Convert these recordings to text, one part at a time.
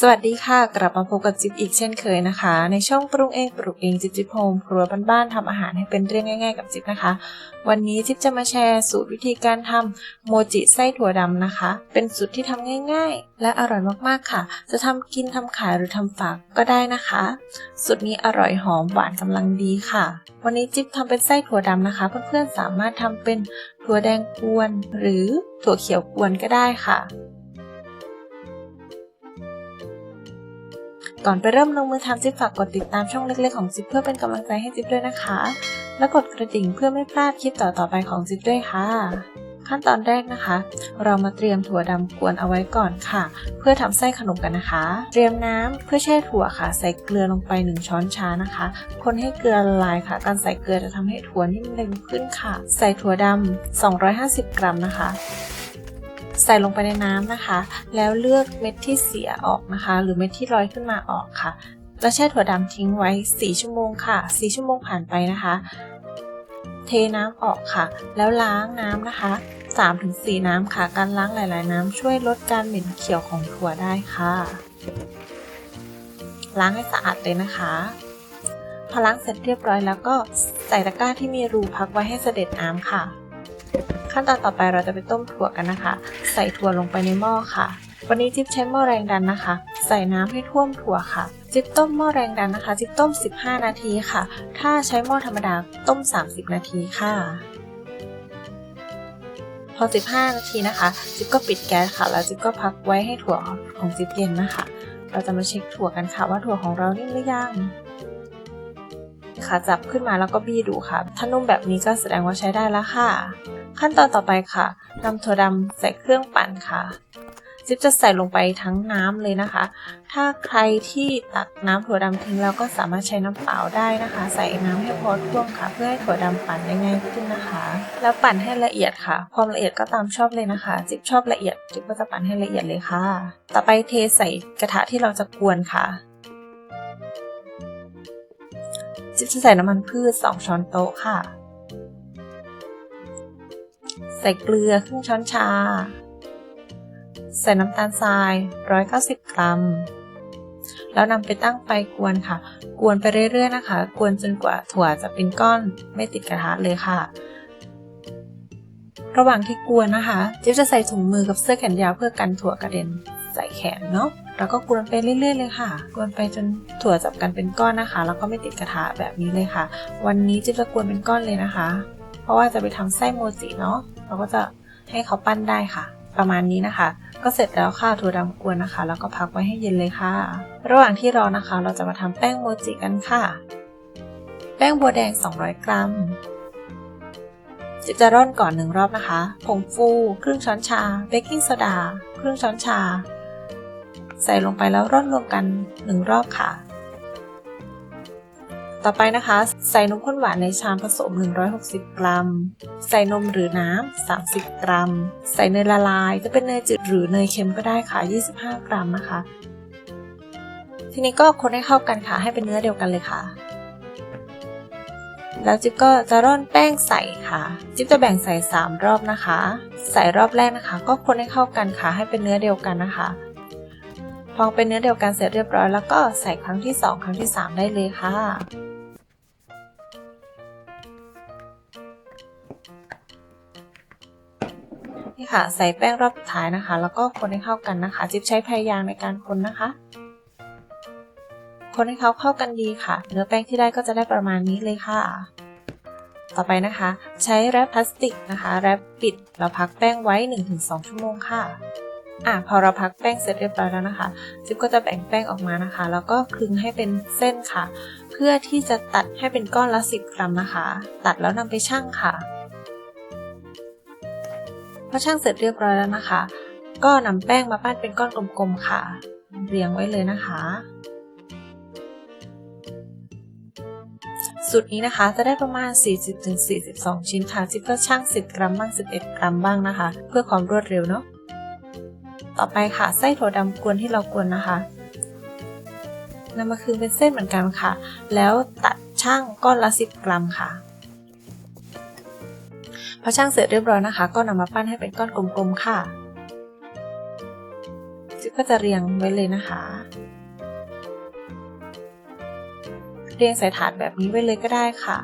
สวัสดีค่ะ กลับมาพบกับจิ๊บอีกเช่นเคยนะคะ ในช่องปรุงเองปรุกเองจิ๊บจิ๊บโฮมครัวบ้านๆทำอาหารให้เป็นเรื่องง่าย ๆ กับจิ๊บนะคะ วันนี้จิ๊บจะมาแชร์สูตรวิธีการทำโมจิไส้ถั่วดำนะคะ เป็นสูตรที่ทำง่าย ๆ และอร่อยมากๆค่ะ จะทำกินทำขายหรือทำฝากก็ได้นะคะ สูตรนี้อร่อยหอมหวานกำลังดีค่ะ วันนี้จิ๊บทำเป็นไส้ถั่วดำนะคะ เพื่อนๆสามารถทำเป็นถั่วแดงกวน หรือถั่วเขียวกวนก็ได้ค่ะ ก่อนไปเริ่มลงมือทำจิ๊บฝากกดติดตามช่องเล็กๆของจิ๊บเพื่อเป็นกำลังใจให้จิ๊บด้วยนะคะ และกดกระดิ่งเพื่อไม่พลาดคลิปต่อๆไปของจิ๊บด้วยค่ะ ขั้นตอนแรกนะคะ เรามาเตรียมถั่วดำกวนเอาไว้ก่อนค่ะ เพื่อทำไส้ขนมกันนะคะ เตรียมน้ำเพื่อแช่ถั่วค่ะ ใส่เกลือลงไป 1 ช้อนชานะคะ คนให้เกลือละลายค่ะ การใส่เกลือจะทำให้ถั่วนิ่มเร็วขึ้นค่ะ ใส่ถั่วดำ250 กรัมนะคะ ใส่ลงไปในน้ำนะคะ แล้วเลือกเม็ดที่เสียออกนะคะ หรือเม็ดที่ลอยขึ้นมาออกค่ะแล้วแช่ถั่วดำทิ้งไว้ 4 ชั่วโมงค่ะ 4 ชั่วโมงผ่านไปนะคะ เทน้ำออกค่ะ แล้วล้างน้ำนะคะ 3-4 น้ำค่ะ การล้างหลาย ๆ น้ำช่วยลดการเหม็นเขียวของถั่วได้ค่ะ ล้างให้สะอาดเลยนะคะพอล้างเสร็จเรียบร้อยแล้วก็ใส่ตะกร้าที่มีรูพักไว้ให้เสด็จน้ำค่ะ ขั้นตอนต่อไปเราจะไปต้มถั่วกันนะคะ ใส่ถั่วลงไปในหม้อค่ะ วันนี้จิ๊บใช้หม้อแรงดันนะคะ ใส่น้ำให้ท่วมถั่วค่ะ จิ๊บต้มหม้อแรงดันนะคะ จิ๊บต้ม 15 นาทีค่ะ ถ้าใช้หม้อธรรมดาต้ม 30 นาทีค่ะ พอ 15 นาทีนะคะ จิ๊บก็ปิดแก๊สค่ะ แล้วจิ๊บก็พักไว้ให้ถั่วของจิ๊บเย็นนะคะ เราจะมาเช็คถั่วกันค่ะว่าถั่วของเรานิ่มหรือยังค่ะจับขึ้นมาแล้วก็บี้ดูค่ะ ถ้านุ่มแบบนี้ก็แสดงว่าใช้ได้แล้วค่ะ ขั้นตอนต่อไปค่ะนำถั่วดำใส่เครื่องปั่นค่ะจิ๊บจะใส่ลงไปทั้งน้ำเลยนะคะ ถ้าใครที่ตักน้ำถั่วดำทิ้งแล้วก็สามารถใช้น้ำเปล่าได้นะคะ ใส่น้ำให้พอท่วมค่ะ เพื่อให้ถั่วดำปั่นได้ง่ายขึ้นนะคะ แล้วปั่นให้ละเอียดค่ะ ความละเอียดก็ตามชอบเลยนะคะ จิ๊บชอบละเอียดจิ๊บก็จะปั่นให้ละเอียดเลยค่ะ ต่อไปเทใส่กระทะที่เราจะกวนค่ะ จิ๊บจะใส่น้ำมันพืช 2 ช้อนโต๊ะค่ะ ใส่เกลือครึ่งช้อนชา ใส่น้ำตาลทราย 190 กรัม แล้วนำไปตั้งไฟกวนค่ะ กวนไปเรื่อยๆนะคะ กวนจนกว่าถั่วจะเป็นก้อนไม่ติดกระทะเลยค่ะ ระหว่างที่กวนนะคะเจ๊จะใส่ถุงมือกับเสื้อแขนยาวเพื่อกันถั่วกระเด็นใส่แขนเนาะแล้วก็กวนไปเรื่อย ๆ เลยค่ะ กวนไปจนถั่วจับกันเป็นก้อนนะคะ แล้วก็ไม่ติดกระทะแบบนี้เลยค่ะ วันนี้จิ๊บจะกวนเป็นก้อนเลยนะคะ เพราะว่าจะไปทำไส้โมจิเนาะเราก็จะให้เขาปั้นได้ค่ะ ประมาณนี้นะคะ ก็เสร็จแล้วค่ะถั่วดำกวนนะคะ แล้วก็พักไว้ให้เย็นเลยค่ะ ระหว่างที่รอนะคะ เราจะมาทำแป้งโมจิกันค่ะ แป้งบัวแดง 200 กรัมจิบจะร่อนก่อนหนึ่งรอบนะคะผงฟูครึ่งช้อนชา เบกกิ้งโซดา ครึ่งช้อนชา ใส่ลงไปแล้วร่อนรวมกันหนึ่งรอบค่ะ ต่อไปนะคะ ใส่นมข้นหวานในชามผสม 160 กรัม ใส่นมหรือน้ำ 30 กรัม ใส่เนยละลาย จะเป็นเนยจืดหรือเนยเค็มก็ได้ค่ะ 25 กรัมนะคะ ทีนี้ก็คนให้เข้ากันค่ะ ให้เป็นเนื้อเดียวกันเลยค่ะ แล้วจิ๊บก็จะร่อนแป้งใส่ค่ะ จิ๊บจะแบ่งใส่ 3 รอบนะคะ ใส่รอบแรกนะคะ ก็คนให้เข้ากันค่ะ ให้เป็นเนื้อเดียวกันนะคะพอเป็นเนื้อเดียวกันเสร็จเรียบร้อยแล้วก็ใส่ครั้งที่ 2 ครั้งที่ 3 ได้เลยค่ะ นี่ค่ะ ใส่แป้งรอบสุดท้ายนะคะ แล้วก็คนให้เข้ากันนะคะ จิ๊บใช้พยายางในการคนนะคะ คนให้เขาเข้ากันดีค่ะ เนื้อแป้งที่ได้ก็จะได้ประมาณนี้เลยค่ะ ต่อไปนะคะ ใช้แรปพลาสติกนะคะแรปปิดเราพักแป้งไว้ 1-2 ชั่วโมงค่ะอะพอเราพักแป้งเสร็จเรียบร้อยแล้วนะคะ จิ๊บก็จะแบ่งแป้งออกมานะคะ แล้วก็คลึงให้เป็นเส้นค่ะ เพื่อที่จะตัดให้เป็นก้อนละ 10 กรัมนะคะ ตัดแล้วนำไปชั่งค่ะ อชั่งเสร็จเรียบร้อยแล้วนะคะ ก็นำแป้งมาปั้นเป็นก้อนกลมๆค่ะ เรียงไว้เลยนะคะสูตรนี้นะคะจะได้ประมาณ 40-42 ชิ้นค่ะจิ๊บก็ช่าง 10 กรัมบ้าง 11 กรัมบ้างนะคะ เพื่อความรวดเร็วเนาะต่อไปค่ะไส้ถั่วดำกวนที่เรากวนนะคะนำมาคืนเป็นเส้นเหมือนกันค่ะ แล้วตัดช่างก้อนละ 10 กรัมค่ะ อช่างเสร็จเรียบร้อยนะคะ ก็นำมาปั้นให้เป็นก้อนกลมๆค่ะจิ๊กก็จะเรียงไว้เลยนะคะ เรียงใส่ถาดแบบนี้ไว้เลยก็ได้ค่ะ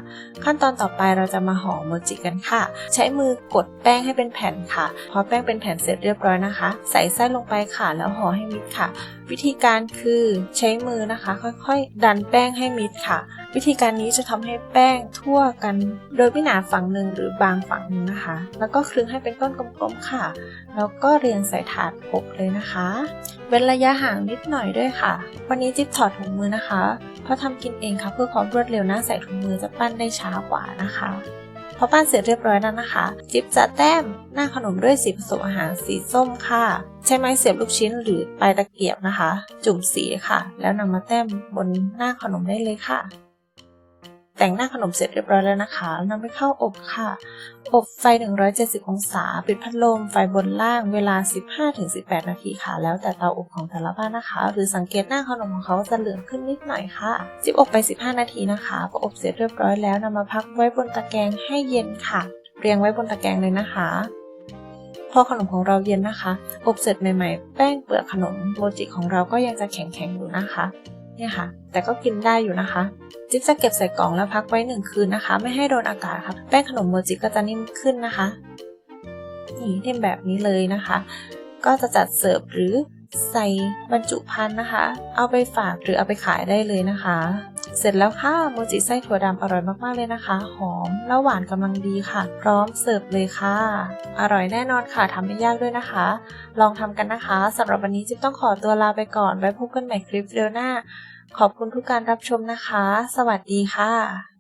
ขั้นตอนต่อไปเราจะมาห่อโมจิกันค่ะ ใช้มือกดแป้งให้เป็นแผ่นค่ะ พอแป้งเป็นแผ่นเสร็จเรียบร้อยนะคะ ใส่ไส้ลงไปค่ะ แล้วห่อให้มิดค่ะ วิธีการคือใช้มือนะคะ ค่อยๆ ดันแป้งให้มิดค่ะ วิธีการนี้จะทำให้แป้งทั่วกัน โดยไม่หนาฝั่งหนึ่งหรือบางฝั่งหนึ่งนะคะ แล้วก็คลึงให้เป็นก้อนกลมๆค่ะ แล้วก็เรียงใส่ถาดอบเลยนะคะ เว้นระยะห่างนิดหน่อยด้วยค่ะ วันนี้จิ๊บถอดถุงมือนะคะ เพราะทำกินเองค่ะเพื่อความรวดเร็วนะใส่ถุงมือจะปั้นได้ช้ากว่านะคะพอปั้นเสร็จเรียบร้อยแล้วนะคะ จิ๊บจะแต้มหน้าขนมด้วยสีผสมอาหารสีส้มค่ะ ใช้ไม้เสียบลูกชิ้นหรือปลายตะเกียบนะคะ จุ่มสีค่ะ แล้วนำมาแต้มบนหน้าขนมได้เลยค่ะ แต่งหน้าขนมเสร็จเรียบร้อยแล้วนะคะนำไปเข้าอบค่ะ อบไฟ 170 องศา ปิดพัดลม ไฟบนล่าง เวลา 15-18 นาทีค่ะ แล้วแต่เตาอบของแต่ละบ้านนะคะ หรือสังเกตหน้าขนมของเขาจะเหลืองขึ้นนิดหน่อยค่ะ จิบอบไป 15 นาทีนะคะพออบเสร็จเรียบร้อยแล้วนำมาพักไว้บนตะแกรงให้เย็นค่ะ เรียงไว้บนตะแกรงเลยนะคะพอขนมของเราเย็นนะคะ อบเสร็จใหม่ ๆ แป้งเปลือกขนมโมจิของเราก็ยังจะแข็งๆอยู่นะคะ เนี่ยค่ะ แต่ก็กินได้อยู่นะคะ จิ๊บจะเก็บใส่กล่องแล้วพักไว้หนึ่งคืนนะคะ ไม่ให้โดนอากาศค่ะ แป้งขนมโมจิก็จะนิ่มขึ้นนะคะนี่เทมแบบนี้เลยนะคะ ก็จะจัดเสิร์ฟหรือใส่บรรจุภัณฑ์นะคะ เอาไปฝากหรือเอาไปขายได้เลยนะคะ เสร็จแล้วค่ะโมจิไส้ถั่วดำอร่อยมากๆเลยนะคะ หอมแล้วหวานกำลังดีค่ะ พร้อมเสิร์ฟเลยค่ะ อร่อยแน่นอนค่ะทำไม่ยากด้วยนะคะ ลองทำกันนะคะสำหรับวันนี้จิ๊บต้องขอตัวลาไปก่อนไว้พบกันใหม่คลิปเดียวหน้า ขอบคุณทุกการรับชมนะคะ สวัสดีค่ะ